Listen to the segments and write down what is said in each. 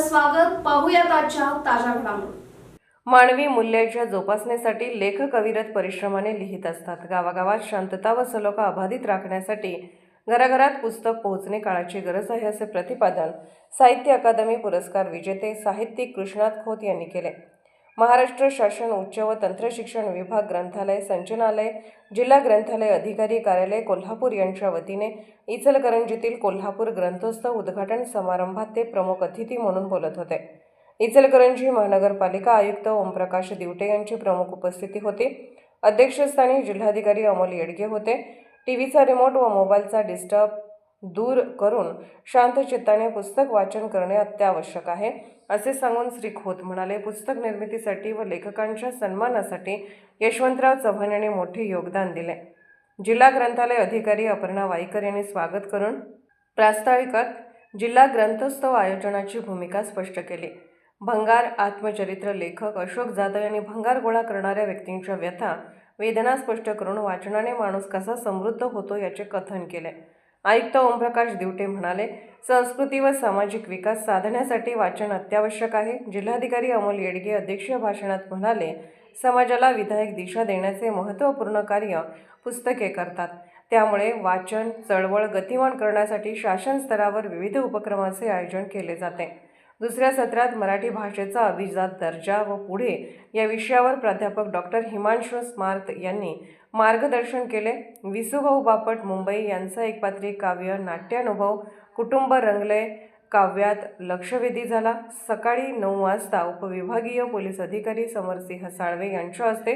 स्वागत पाहूयात आजच्या ताज्या घडामोडी. मानवी मूल्याच्या जोपासनेसाठी लेखक अविरत परिश्रमाने लिहित असतात. गावागावात शांतता व सलोखा अबाधित राखण्यासाठी घराघरात पुस्तक पोहोचणे काळाची गरज आहे असे प्रतिपादन साहित्य अकादमी पुरस्कार विजेते साहित्यिक कृष्णात खोत यांनी केले. महाराष्ट्र शासन उच्च व तंत्रशिक्षण विभाग ग्रंथालय संचनालय जिल्हा ग्रंथालय अधिकारी कार्यालय कोल्हापूर यांच्या वतीने इचलकरंजीतील कोल्हापूर ग्रंथोत्सव उद्घाटन समारंभात ते प्रमुख अतिथी म्हणून बोलत होते. इचलकरंजी महानगरपालिका आयुक्त ओमप्रकाश दिवटे यांची प्रमुख उपस्थिती होती. अध्यक्षस्थानी जिल्हाधिकारी अमोल येडगे होते. टी व्हीचा रिमोट व मोबाईलचा डिस्टर्ब दूर करून शांत चित्ताने पुस्तक वाचन करणे अत्यावश्यक आहे. असे सांगून श्री खोत म्हणाले पुस्तक निर्मितीसाठी व लेखकांच्या सन्मानासाठी यशवंतराव चव्हाण यांनी मोठे योगदान दिले. जिल्हा ग्रंथालय अधिकारी अपर्णा वाईकर यांनी स्वागत करून प्रास्ताविकात जिल्हा ग्रंथोत्सव आयोजनाची भूमिका स्पष्ट केली. भंगार आत्मचरित्र लेखक अशोक जाधव यांनी भंगार गोळा करणाऱ्या व्यक्तींच्या व्यथा वेदना स्पष्ट करून वाचनाने माणूस कसा समृद्ध होतो याचे कथन केले. आयुक्त ओमप्रकाश दिवटे म्हणाले संस्कृती व सामाजिक विकास साधण्यासाठी वाचन अत्यावश्यक आहे. जिल्हाधिकारी अमोल येडगे अध्यक्षीय भाषणात म्हणाले समाजाला विधायक दिशा देण्याचे महत्त्वपूर्ण कार्य पुस्तके करतात. त्यामुळे वाचन चळवळ गतिमान करण्यासाठी शासन स्तरावर विविध उपक्रमाचे आयोजन केले जाते. दुसऱ्या सत्रात मराठी भाषेचा अभिजात दर्जा व पुढे या विषयावर प्राध्यापक डॉक्टर हिमांशु स्मार्त यांनी मार्गदर्शन केले. विसुभाऊ बापट मुंबई यांचा एकपात्री काव्य नाट्यानुभव कुटुंब रंगले काव्यात लक्षवेधी झाला. सकाळी नऊ वाजता उपविभागीय पोलीस अधिकारी समरसिंह साळवे यांच्या हस्ते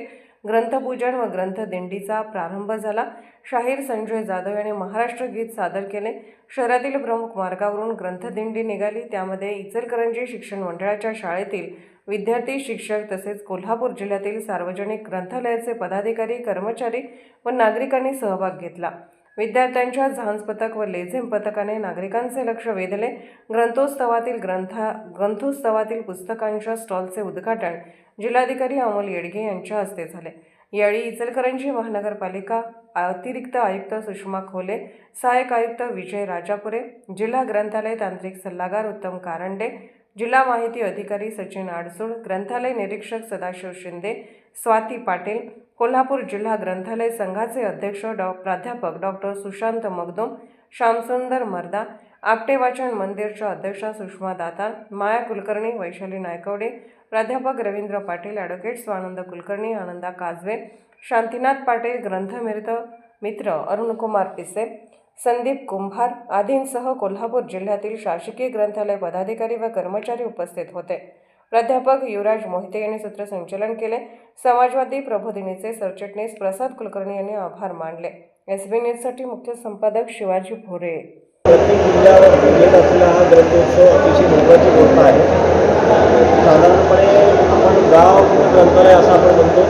ग्रंथपूजन व ग्रंथदिंडीचा प्रारंभ झाला. शाहीर संजय जाधव यांनी महाराष्ट्र गीत सादर केले. शहरातील प्रमुख मार्गावरून ग्रंथदिंडी निघाली. त्यामध्ये इचलकरंजी शिक्षण मंडळाच्या शाळेतील विद्यार्थी शिक्षक तसेच कोल्हापूर जिल्ह्यातील सार्वजनिक ग्रंथालयाचे पदाधिकारी कर्मचारी व नागरिकांनी सहभाग घेतला. विद्यार्थ्यांच्या झांज पथक व लेझिम पथकाने नागरिकांचे लक्ष वेधले. ग्रंथोत्सवातील ग्रंथा ग्रंथोत्सवातील पुस्तकांच्या स्टॉलचे उद्घाटन जिल्हाधिकारी अमोल येडगे यांच्या हस्ते झाले. यावेळी इचलकरंजी महानगरपालिका अतिरिक्त आयुक्त सुषमा खोले सहाय्यक आयुक्त विजय राजापुरे जिल्हा ग्रंथालय तांत्रिक सल्लागार उत्तम कारंडे जिल्हा माहिती अधिकारी सचिन आडसूळ ग्रंथालय निरीक्षक सदाशिव शिंदे स्वाती पाटील कोल्हापूर जिल्हा ग्रंथालय संघाचे अध्यक्ष डॉ प्राध्यापक डॉक्टर सुशांत मगदोम श्यामसुंदर मर्दा आपटे वाचन मंदिरच्या अध्यक्षा सुषमा दातार माया कुलकर्णी वैशाली नायकवडे प्राध्यापक रवींद्र पाटील ॲडव्होकेट स्वानंद कुलकर्णी आनंदा काजवे शांतीनाथ पाटील ग्रंथमित्र मित्र अरुणकुमार पिसे संदीप कुंभार आदींसह कोल्हापूर जिल्ह्यातील शासकीय ग्रंथालय पदाधिकारी व कर्मचारी उपस्थित होते. प्राध्यापक युवराज मोहिते यांनी सूत्रसंचलन केले. समाजवादी प्रबोधिनीचे सरचिटणीस प्रसाद कुलकर्णी यांनी आभार मानले. एस बी न्यूजसाठी मुख्य संपादक शिवाजी भोरे. प्रत्येक जिल्ह्यावर घेत असलेला हा ग्रंथोत्सव अतिशय महत्त्वाची गोष्ट आहे. साधारणपणे आपण गाव ग्रंथालय असं आपण म्हणतो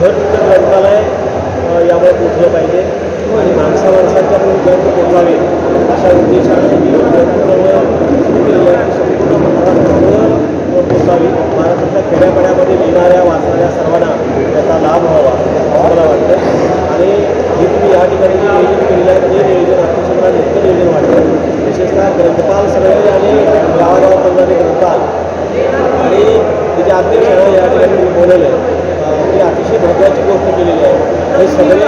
घर तिथं ग्रंथालय अ, यामुळे पोचलं पाहिजे आणि माणसा माणसाच्या पण ग्रंथ पोचावे अशा उद्देशाने ही ग्रंथालय सुरू केली आहे ती संपूर्ण महाराष्ट्रावर पोचावी महाराष्ट्रातल्या खेड्यापाड्यामध्ये लिहिणाऱ्या वाचणाऱ्या सर्वांना त्याचा लाभ व्हावा मला वाटतं आणि हे तुम्ही या ठिकाणी जे नियोजन केलेलं आहे ते नियोजन अतिशय मला नित्य नियोजन वाटतं विशेषतः ग्रंथपाल सगळे आणि गावागावात चालणारे ग्रंथपाल आणि त्याचे अध्यक्ष या ठिकाणी मी बोलवलं ही अतिशय महत्त्वाची गोष्ट केलेली आहे. हे सगळे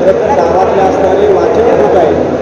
खरं तर गावातले असणारे वाचन लोक आहेत.